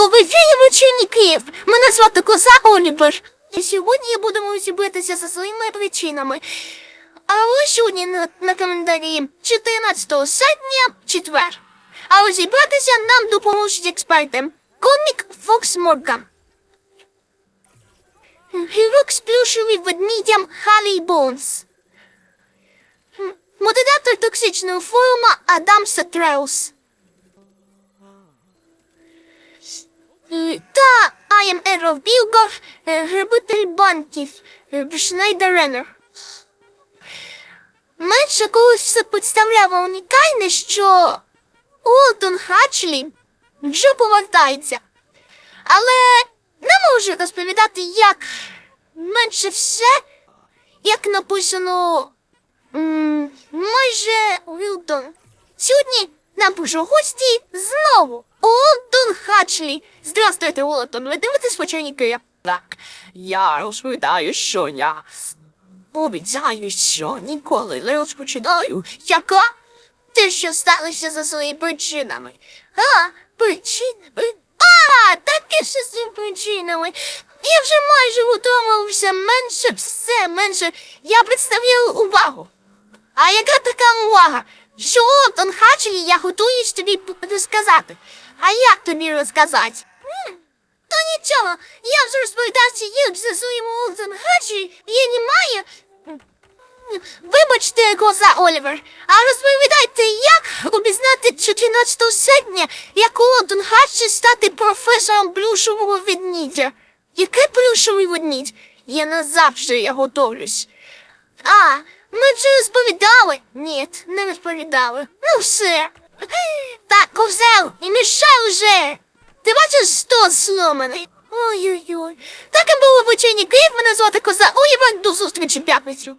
ранку в ефірі Київ. Мене звати Коза Олівер. І сьогодні будемо зібратися за своїми причинами. А ось сьогодні на, на календарі 14 серпня четвер. А розібратися нам допоможуть експерти. Комік Фокс Морган. Гірок з плюшевим ведмідям Халі Бонс. Модератор токсичного форуму Адам Сатреус. Та I am Errol Білгор, е, грабитель банків, е, Шнайдер Менше колись все представляло унікальне, що Уолтон Хачлі вже повертається. Але не можу розповідати, як менше все, як написано майже Уілтон. Сьогодні нам пишу гості знову. Уолтон Хачлі. Здравствуйте, Уолтон. Ви дивитесь вечірніки? Так, я розповідаю, що я обіцяю, що ніколи не розпочинаю. Яка? Ти що сталося за своїми причинами? А, причинами? А, таке що з причинами. Я вже майже утомився менше все, менше. Я представляю увагу. А яка така увага? Що Отон Хачлі я готуюсь тобі розказати. А як тобі розказати? Та нічого, я вже розповідався їх за своїм Олден Хачлі, і немає. Вибачте, коза Олівер, а розповідайте, як обізнати 14 серпня, як Лондон Хатчі стати професором плюшового ведмідя. Який плюшовий ведмідь? Я назавжди я готовлюсь. А, ми вже розповідали? Ні, не розповідали. Ну все. Так, ковзел, і мішай уже. Ти бачиш, що сломаний. Ой-ой-ой. Так і було в учені Київ, мене звати Коза Олівер, до зустрічі п'ятницю.